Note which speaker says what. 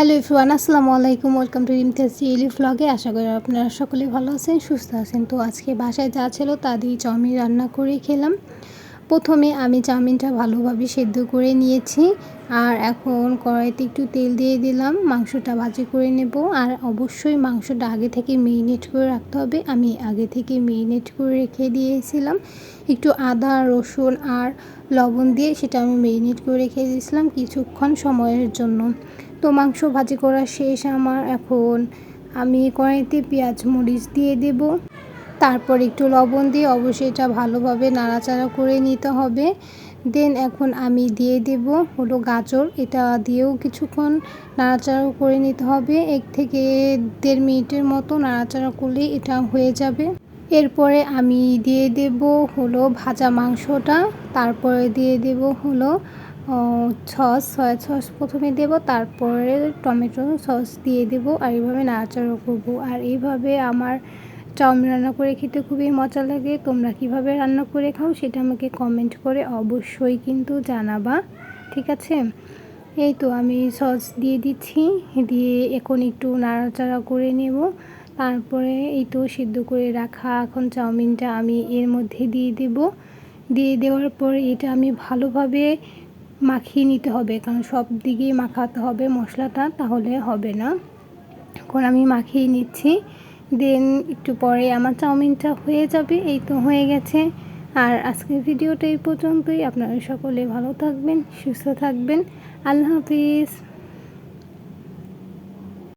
Speaker 1: Hello Ifran আসসালামু আলাইকুম। Welcome to Imtiaz জিএলি ফ্লগে আশা করি আপনারা সকলে ভালো আছেন, সুস্থ আছেন। তো আজকে বাসায় যা ছিল তা দিয়ে চাউমিন রান্না করে খেলাম। প্রথমে আমি চাউমিনটা ভালোভাবে সেদ্ধ করে নিয়েছি আর এখন কড়াইতে একটু তেল দিয়ে দিলাম। মাংসটা ভাজি করে নেব। আর অবশ্যই মাংসটা আগে থেকে মেরিনেট করে রাখতে হবে। আমি আগে থেকে মেরিনেট করে রেখে দিয়েছিলাম। একটু আদা, রসুন আর লবণ দিয়ে সেটা আমি মেরিনেট করে রেখে দিয়েছিলাম কিছুক্ষণ সময়ের জন্য। তো মাংস ভাজি করা শেষ আমার। এখন আমি কড়াইতে পেঁয়াজ মরিচ দিয়ে দেব। তারপর একটু লবণ দিয়ে অবশ্যই এটা ভালোভাবে নাড়াচাড়া করে নিতে হবে। দেন এখন আমি দিয়ে দেব হলো গাজর। এটা দিয়েও কিছুক্ষণ নাড়াচাড়া করে নিতে হবে। এক থেকে দেড় মিনিটের মতো নাড়াচাড়া করলে এটা হয়ে যাবে। এরপরে আমি দিয়ে দেব হলো ভাজা মাংসটা, তারপরে দিয়ে দেব হলো সস, সয়া সস প্রথমে দেব, তারপরে টমেটো সস দিয়ে দেব আর এইভাবে নাড়াচাড়া করব। আর এইভাবে আমার চাউমিন রান্না করে খেতে খুবই মজা লাগে। তোমরা কীভাবে রান্না করে খাও সেটা আমাকে কমেন্ট করে অবশ্যই কিন্তু জানাবা, ঠিক আছে? এই তো আমি সস দিয়ে দিচ্ছি, দিয়ে এখন একটু নাড়াচাড়া করে নেব। তারপরে এই তো সিদ্ধ করে রাখা এখন চাউমিনটা আমি এর মধ্যে দিয়ে দেব। দিয়ে দেওয়ার পর এটা আমি ভালোভাবে মাখিয়ে নিতে হবে, কারণ সব দিকেই মাখাতে হবে মশলাটা, তাহলে হবে না। এখন আমি মাখিয়ে নিচ্ছি। দেন একটু পরে আমার চাউমিনটা হয়ে যাবে, এই তো হয়ে গেছে। আর আজকের ভিডিওটা এই পর্যন্তই। আপনারা সকলে ভালো থাকবেন, সুস্থ থাকবেন। আল্লাহ হাফিজ।